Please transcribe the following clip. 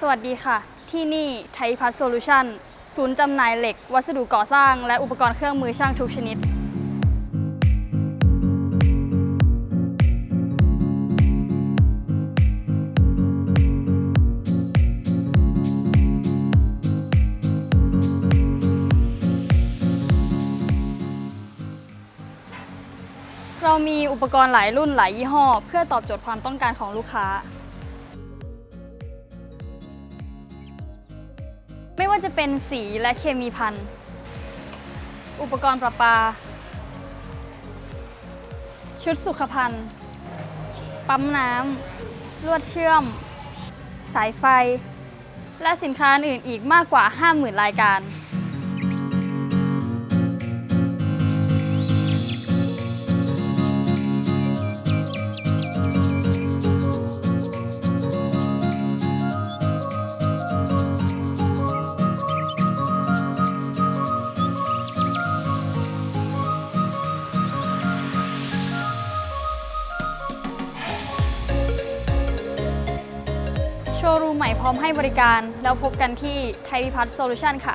สวัสดีค่ะ ที่นี่ไทยพัฒโซลูชันศูนย์จำหน่ายเหล็ก วัสดุก่อสร้าง และอุปกรณ์เครื่องมือช่างทุกชนิด เรามีอุปกรณ์หลายรุ่นหลายยี่ห้อ เพื่อตอบโจทย์ความต้องการของลูกค้า ไม่ว่าจะเป็นสีและเคมีพันอุปกรณ์ประปา ชุดสุขภัณฑ์ ปั๊มน้ำลวดเชื่อม สายไฟ และสินค้าอื่นอีกมากกว่า 50,000 รายการ ว์รูมใหม่พร้อมให้บริการ แล้วพบกันที่ไทยพิพัฒน์โซลูชันค่ะ